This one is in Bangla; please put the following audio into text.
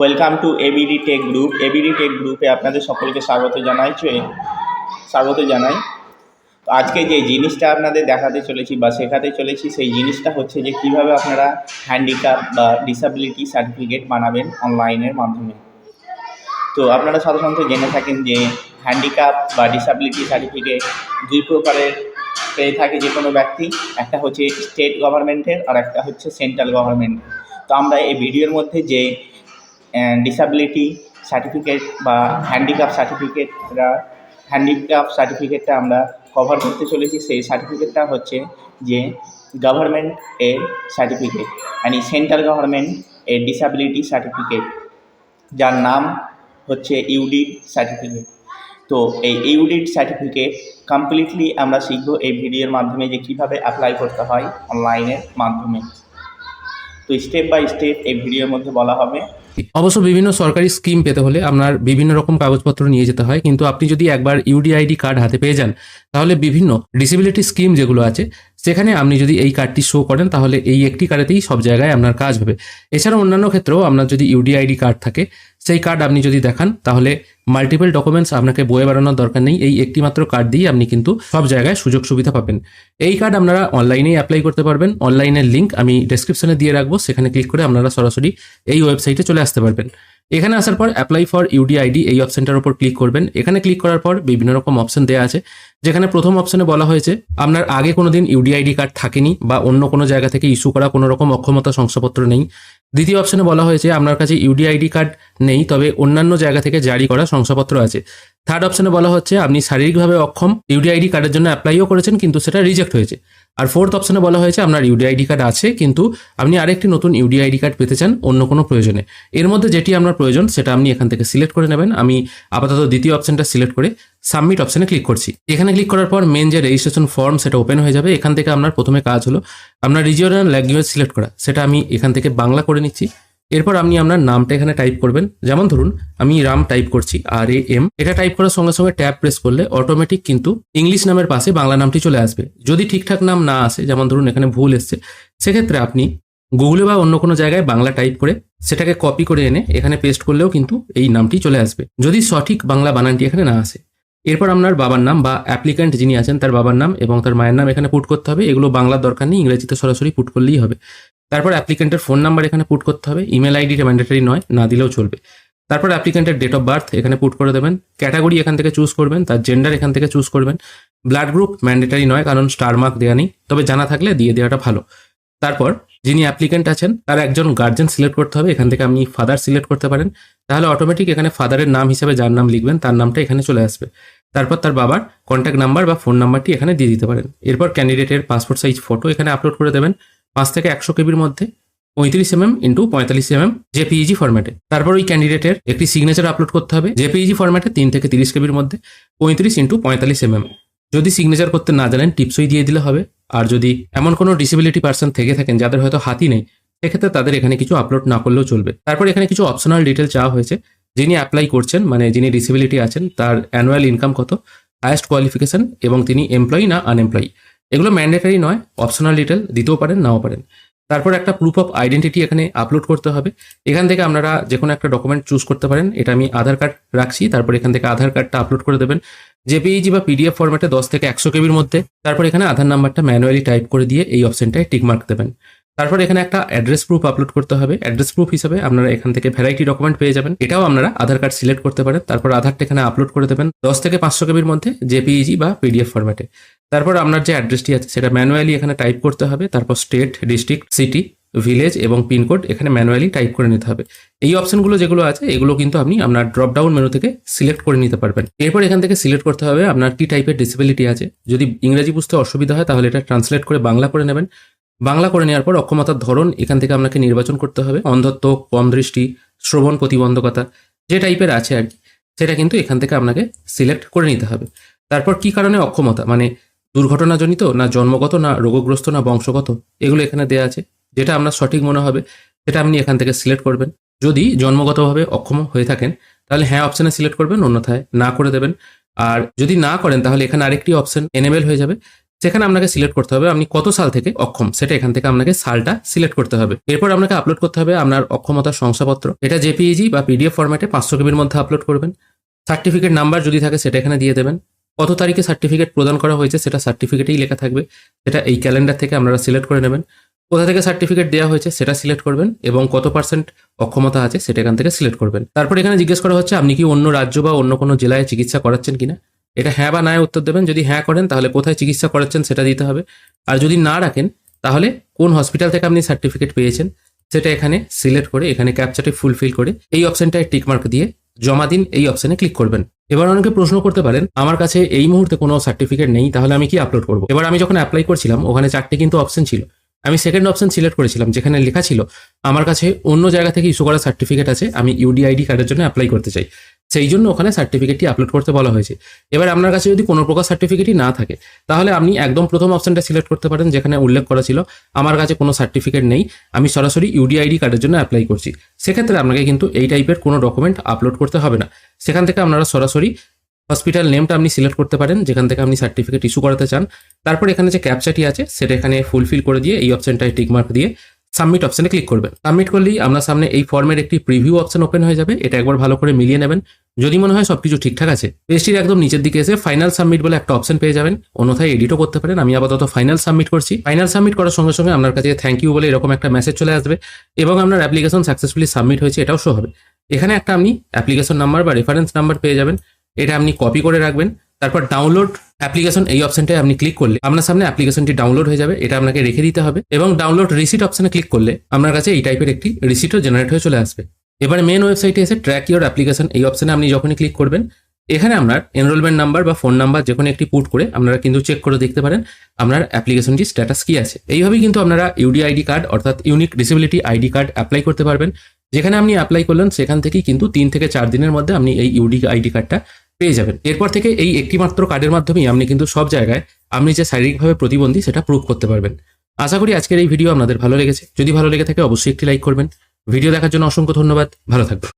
Welcome to ABD tech group ABD tech গ্রুপে আপনাদের সকলকে স্বাগত জানাই স্বাগত জানাই। তো আজকে যে জিনিসটা আপনাদের দেখাতে চলেছি বা শেখাতে চলেছি, সেই জিনিসটা হচ্ছে যে কীভাবে আপনারা হ্যান্ডিক্যাপ বা ডিসাবিলিটি সার্টিফিকেট বানাবেন অনলাইনের মাধ্যমে। তো আপনারা সাধারণত জেনে থাকেন যে হ্যান্ডিক্যাপ বা ডিসাবিলিটি সার্টিফিকেট দুই প্রকারের পেয়ে থাকে যে কোনো ব্যক্তি। একটা হচ্ছে স্টেট গভর্নমেন্টের আর একটা হচ্ছে সেন্ট্রাল গভর্নমেন্ট তো আমরা এই ভিডিওর মধ্যে যে ডিসাবিলিটি সার্টিফিকেট বা হ্যান্ডিক্যাপ সার্টিফিকেটরা হ্যান্ডিক্যাপ সার্টিফিকেটটা আমরা কভার করতে চলেছি, সেই সার্টিফিকেটটা হচ্ছে যে গভর্নমেন্ট এর সার্টিফিকেট মানে সেন্ট্রাল গভর্নমেন্ট এর ডিসাবিলিটি সার্টিফিকেট যার নাম হচ্ছে ইউডিড সার্টিফিকেট তো এই ইউডিড সার্টিফিকেট কমপ্লিটলি আমরা শিখব এই ভিডিওর মাধ্যমে যে কীভাবে অ্যাপ্লাই করতে হয় অনলাইনের মাধ্যমে। তো স্টেপ বাই স্টেপ এই ভিডিওর মধ্যে বলা হবে অবশ্য বিভিন্ন সরকারি স্কিম পেতে হলে আপনার বিভিন্ন রকম কাগজপত্র নিয়ে যেতে হয়, কিন্তু আপনি যদি একবার ইউডিআইডি কার্ড হাতে পেয়ে যান, তাহলে বিভিন্ন ডিসেবিলিটি স্কিম যেগুলো আছে সেখানে আপনি যদি এই কার্ডটি শো করেন, তাহলে এই একটি কার্ডেতেই সব জায়গায় আপনার কাজ হবে। এছাড়া অন্যান্য ক্ষেত্রেও আপনার যদি ইউডিআইডি কার্ড থাকে, সেই কার্ড আপনি যদি দেখান, তাহলে মাল্টিপল ডকুমেন্টস আপনাকে বয়ে বেড়ানোর দরকার নেই। এই একটি মাত্র কার্ড দিয়েই আপনি কিন্তু সব জায়গায় সুযোগ সুবিধা পাবেন। এই কার্ড আপনারা অনলাইনেই অ্যাপ্লাই করতে পারবেন। অনলাইনের লিঙ্ক আমি ডেসক্রিপশনে দিয়ে রাখব। সেখানে ক্লিক করে আপনারা সরাসরি এই ওয়েবসাইটে চলে আসতে পারবেন। এখানে আসার পর অ্যাপ্লাই ফর ইউডিআইডি এই অপশনটার উপর ক্লিক করবেন। এখানে ক্লিক করার পর বিভিন্ন রকম অপশন দেওয়া আছে, যেখানে প্রথম অপশনে বলা হয়েছে, আপনার আগে কোনোদিন ইউডিআইডি কার্ড থাকেনি বা অন্য কোনো জায়গা থেকে ইস্যু করা কোনো রকম অক্ষমতা শংসাপত্র নেই। দ্বিতীয় অপশনে বলা হয়েছে, আপনার কাছে ইউডিআইডি কার্ড নেই, তবে অন্যান্য জায়গা থেকে জারি করা শংসাপত্র আছে। থার্ড অপশনে বলা হচ্ছে, আপনি শারীরিকভাবে অক্ষম ইউডিআইডি কার্ডের জন্য অ্যাপ্লাইও করেছেন, কিন্তু সেটা রিজেক্ট হয়েছে। আর ফোর্থ অপশনে বলা হয়েছে আপনার ইউডিআইডি কার্ড আছে, কিন্তু আপনি আরেকটি নতুন ইউডিআইডি কার্ড পেতে চান অন্য কোনো প্রয়োজনে। এর মধ্যে যেটি আপনার প্রয়োজন, সেটা আপনি এখান থেকে সিলেক্ট করে নেবেন। আমি আপাতত দ্বিতীয় অপশনটা সিলেক্ট করে সাবমিট অপশনে ক্লিক করছি। এখানে ক্লিক করার পর মেন যে রেজিস্ট্রেশন ফর্ম সেটা ওপেন হয়ে যাবে। এখান থেকে আপনার প্রথমে কাজ হলো, আপনার রিজিওনাল ল্যাঙ্গুয়েজ সিলেক্ট করা। সেটা আমি এখান থেকে বাংলা করে নিচ্ছি। এরপর আপনি আপনার নামটা এখানে টাইপ করবেন। যেমন ধরুন, আমি রাম টাইপ করছি আর এ এম এটা টাইপ করার সঙ্গে সঙ্গে ট্যাব প্রেস করলে অটোমেটিক কিন্তু ইংলিশ নামের পাশে বাংলা নামটি চলে আসবে। যদি ঠিকঠাক নাম না আসে, যেমন ধরুন, এখানে ভুল এসছে, সেক্ষেত্রে আপনি গুগলে বা অন্য কোনো জায়গায় বাংলা টাইপ করে সেটাকে কপি করে এনে এখানে পেস্ট করলেও কিন্তু এই নামটি চলে আসবে। যদি সঠিক বাংলা বানানটি এখানে না আসে। এরপর আপনার বাবার নাম বা অ্যাপ্লিক্যান্ট যিনি আছেন, তার বাবার নাম এবং তার মায়ের নাম এখানে পুট করতে হবে। এগুলো বাংলার দরকার নেই, ইংরেজিতে সরাসরি পুট করলেই হবে। তারপর অ্যাপ্লিকেন্টের ফোন নাম্বার এখানে পুট করতে হবে। ইমেল আইডিটা ম্যান্ডেটারি নয়, না দিলেও চলবে। তারপর অ্যাপ্লিকেন্টের ডেট অফ বার্থ এখানে পুট করে দেবেন। ক্যাটাগরি এখান থেকে চুজ করবেন, তার জেন্ডার এখান থেকে চুজ করবেন। ব্লাড গ্রুপ ম্যান্ডেটারি নয়, কারণ স্টার মার্ক দেওয়া নেই, তবে জানা থাকলে দিয়ে দেওয়াটা ভালো। তারপর যিনি অ্যাপ্লিকেন্ট আছেন, তার একজন গার্জেন সিলেক্ট করতে হবে। এখান থেকে আপনি ফাদার সিলেক্ট করতে পারেন। তাহলে অটোমেটিক এখানে ফাদারের নাম হিসেবে যার নাম লিখবেন, তার নামটা এখানে চলে আসবে। তারপর তার বাবার কন্ট্যাক্ট নাম্বার বা ফোন নাম্বারটি এখানে দিয়ে দিতে পারেন। এরপর ক্যান্ডিডেটের পাসপোর্ট সাইজ ফটো এখানে আপলোড করে দেবেন। পাঁচ থেকে একশো কেবির মধ্যে পঁয়ত্রিশ এমএম ইন্টু পঁয়তাল্লিশ এমএম জেপিইজি ফরম্যাটে তারপর ওই ক্যান্ডিডেটের একটি সিগনেচার আপলোড করতে হবে। জেপিইজি ফরম্যাটে তিন থেকে তিরিশ কেবির মধ্যে পঁয়ত্রিশ ইন্টু পঁয়তাল্লিশ এমএম। যদি সিগনেচার করতে না জানেন, টিপসই দিয়ে দিলে হবে। আর যদি এমন কোনো ডিসেবিলিটি পার্সন থেকে থাকেন যাদের হয়তো হাতি নেই, সেক্ষেত্রে তাদের এখানে কিছু আপলোড না করলেও চলবে। তারপর এখানে কিছু অপশনাল ডিটেল চাওয়া হয়েছে। যিনি অ্যাপ্লাই করছেন মানে যিনি ডিসেবিলিটি আছেন, তার অ্যানুয়াল ইনকাম কত হায়েস্ট কোয়ালিফিকেশন এবং তিনি এমপ্লয়ি না আনএমপ্লয়ি এগুলো ম্যান্ডেটারি নয় অপশনাল ডিটেল দিতেও পারেন, নাও পারেন। তারপর একটা প্রুফ অফ আইডেন্টিটি এখানে আপলোড করতে হবে। এখান থেকে আপনারা যে কোনো একটা ডকুমেন্ট চুজ করতে পারেন। এটা আমি আধার কার্ড রাখছি, তারপর এখান থেকে আধার কার্ডটা আপলোড করে দেবেন। জেপিইজি বা পিডিএফ ফরম্যাটে দশ থেকে একশো কেবির মধ্যে, তারপর এখানে আধার নাম্বারটা ম্যানুয়ালি টাইপ করে দিয়ে এই অপশনটায় টিক মার্ক দেবেন। তারপর এখানে একটা অ্যাড্রেস প্রুফ আপলোড করতে হবে। অ্যাড্রেস প্রুফ হিসেবে আপনারা এখান থেকে ভ্যারাইটি ডকুমেন্ট পেয়ে যাবেন। এটাও আপনারা আধার কার্ড সিলেক্ট করতে পারেন। তারপর আধারটা এখানে আপলোড করে দেবেন। দশ থেকে পাঁচশো কেবির মধ্যে জেপিইজি বা পিডিএফ ফরম্যাটে তারপর আপনার যে অ্যাড্রেসটি আছে, সেটা ম্যানুয়ালি এখানে টাইপ করতে হবে, তারপর স্টেট ডিস্ট্রিক্ট সিটি ভিলেজ এবং পিনকোড এখানে ম্যানুয়ালি টাইপ করে নিতে হবে। এই অপশনগুলো যেগুলো আছে, এগুলো কিন্তু আপনি আপনার ড্রপ ডাউন মেনু থেকে সিলেক্ট করে নিতে পারবেন। এরপর এখান থেকে সিলেক্ট করতে হবে আপনার কি টাইপের ডিসেবিলিটি আছে। যদি ইংরেজি বুঝতে অসুবিধা হয়, তাহলে এটা ট্রান্সলেট করে বাংলা করে নেবেন। বাংলা করে নেওয়ার পর অক্ষমতার ধরন এখান থেকে আপনাকে নির্বাচন করতে হবে। অন্ধত্ব, কম দৃষ্টি, শ্রবণ প্রতিবন্ধকতা, যে টাইপের আছে আর কি, সেটা কিন্তু এখান থেকে আপনাকে সিলেক্ট করে নিতে হবে। তারপর কি কারণে অক্ষমতা? মানে দুর্ঘটনাজনিত না জন্মগত না রোগগ্রস্ত না বংশগত, এগুলো এখানে দেওয়া আছে। যেটা আপনার সঠিক মনে হবে, সেটা আপনি এখান থেকে সিলেক্ট করবেন। যদি জন্মগতভাবে অক্ষম হয়ে থাকেন, তাহলে হ্যাঁ অপশানে সিলেক্ট করবেন, অন্যথায় না করে দেবেন। আর যদি না করেন, তাহলে এখানে আরেকটি অপশন এনেবেল হয়ে যাবে। সেখানে আপনাকে সিলেক্ট করতে হবে আপনি কত সাল থেকে অক্ষম, সেটা এখান থেকে আপনাকে সালটা সিলেক্ট করতে হবে। এরপর আপনাকে আপলোড করতে হবে আপনার অক্ষমতার শংসাপত্র। এটা জেপিইজি বা পিডিএফ ফরম্যাটে পাঁচশো কেবির মধ্যে আপলোড করবেন। সার্টিফিকেট নাম্বার যদি থাকে, সেটা এখানে দিয়ে দেবেন। কত তারিখে সার্টিফিকেট প্রদান করা হয়েছে সেটা সার্টিফিকেটেই লেখা থাকবে। সেটা এই ক্যালেন্ডার থেকে আপনারা সিলেক্ট করে নেবেন। কোথা থেকে সার্টিফিকেট দেওয়া হয়েছে সেটা সিলেক্ট করবেন এবং কত পার্সেন্ট অক্ষমতা আছে সেটা এখান থেকে সিলেক্ট করবেন। তারপর এখানে জিজ্ঞেস করা হচ্ছে, আপনি কি অন্য রাজ্য বা অন্য কোনো জেলায় চিকিৎসা করাচ্ছেন কিনা? এটা হ্যাঁ বা না উত্তর দেবেন। যদি হ্যাঁ করেন, তাহলে কোথায় চিকিৎসা করাচ্ছেন সেটা দিতে হবে। আর যদি না রাখেন, তাহলে কোন হসপিটাল থেকে আপনি সার্টিফিকেট পেয়েছেন, সেটা এখানে সিলেক্ট করে, এখানে ক্যাপচারটি ফুলফিল করে, এই অপশনটায় টিকমার্ক দিয়ে জমা দিন এই অপশনে ক্লিক করবেন। এবার অনেকে প্রশ্ন করতে পারেন, আমার কাছে এই মুহূর্তে কোনো সার্টিফিকেট নেই, তাহলে আমি কি আপলোড করব? এবার আমি যখন অ্যাপ্লাই করছিলাম, ওখানে চারটে কিন্তু অপশন ছিল। আমি সেকেন্ড অপশন সিলেক্ট করেছিলাম, যেখানে লেখা ছিল, আমার কাছে অন্য জায়গা থেকে ইস্যু করা সার্টিফিকেট আছে, আমি ইউডিআইডি কার্ডের জন্য অ্যাপ্লাই করতে চাই। সেই জন্য ওখানে সার্টিফিকেটটি আপলোড করতে বলা হয়েছে। এবার আপনার কাছে যদি কোনো প্রকার সার্টিফিকেটই না থাকে, তাহলে আপনি একদম প্রথম অপশনটা সিলেক্ট করতে পারেন, যেখানে উল্লেখ করা ছিল, আমার কাছে কোনো সার্টিফিকেট নেই, আমি সরাসরি ইউডিআইডি কার্ডের জন্য অ্যাপ্লাই করছি। সেক্ষেত্রে আপনাকে কিন্তু এই টাইপের কোনো ডকুমেন্ট আপলোড করতে হবে না। সেখান থেকে আপনারা সরাসরি হসপিটাল নেমটা আপনি সিলেক্ট করতে পারেন, যেখান থেকে আপনি সার্টিফিকেট ইস্যু করাতে চান। তারপর এখানে যে ক্যাপচাটি আছে, সেটা এখানে ফুলফিল করে দিয়ে এই অপশনটায় টিকমার্ক দিয়ে সাবমিট অপশনে ক্লিক করবেন। সাবমিট করলেই আপনার সামনে এই ফর্মের একটি প্রিভিউ অপশন ওপেন হয়ে যাবে। এটা একবার ভালো করে মিলিয়ে নেবেন। যদি মনে হয় সবকিছু ঠিকঠাক আছে পেজটির একদম নিচের দিকে এসে ফাইনাল সাবমিট বলে একটা অপশন পেয়ে যাবেন। অন্যথায় এডিটও করতে পারেন। আমি আপাতত ফাইনাল সাবমিট করছি। ফাইনাল সাবমিট করার সঙ্গে সঙ্গে আপনার কাছে থ্যাংক ইউ বলে এরকম একটা মেসেজ চলে আসবে এবং আপনার অ্যাপ্লিকেশন সাকসেসফুলি সাবমিট হয়েছে এটাও শো হবে। এখানে একটা আপনি অ্যাপ্লিকেশন নাম্বার বা রেফারেন্স নাম্বার পেয়ে যাবেন। এটা আপনি কপি করে রাখবেন। তারপর ডাউনলোড অ্যাপ্লিকেশন এই অপশনটায় আপনি ক্লিক করলে আপনার সামনে অ্যাপ্লিকেশনটি ডাউনলোড হয়ে যাবে। এটা আপনাকে রেখে দিতে হবে এবং ডাউনলোড রিসিট অপশনে ক্লিক করলে আপনার কাছে এই টাইপের একটি রিসিটও জেনারেট হয়ে চলে আসবে। এবারে মেন ওয়েবসাইটে এসে ট্র্যাক ইওর অ্যাপ্লিকেশন এই অপশনে আপনি যখনই ক্লিক করবেন, এখানে আপনার এনরোলমেন্ট নাম্বার বা ফোন নাম্বার যে কোনো একটি পুট করে আপনারা কিন্তু চেক করে দেখতে পারেন আপনার অ্যাপ্লিকেশনটি স্ট্যাটাস কি আছে। এইভাবেই কিন্তু আপনারা ইউডি আইডি কার্ড অর্থাৎ unique disability ID card apply করতে পারবেন। যেখানে আপনি অ্যাপ্লাই করলেন, সেখান থেকেই কিন্তু তিন থেকে চার দিনের মধ্যে আপনি এই ইউডি আইডি কার্ডটা পেয়ে যাবেন। এরপর থেকে এই একটিমাত্র কার্ডের মাধ্যমেই আপনি কিন্তু সব জায়গায় আপনি যে শারীরিকভাবে প্রতিবন্ধী সেটা প্রুভ করতে পারবেন। আশা করি আজকের এই ভিডিও আপনাদের ভালো লেগেছে। যদি ভালো লেগে থাকে অবশ্যই একটি লাইক করবেন। ভিডিও দেখার জন্য অসংখ্য ধন্যবাদ। ভালো থাকবেন।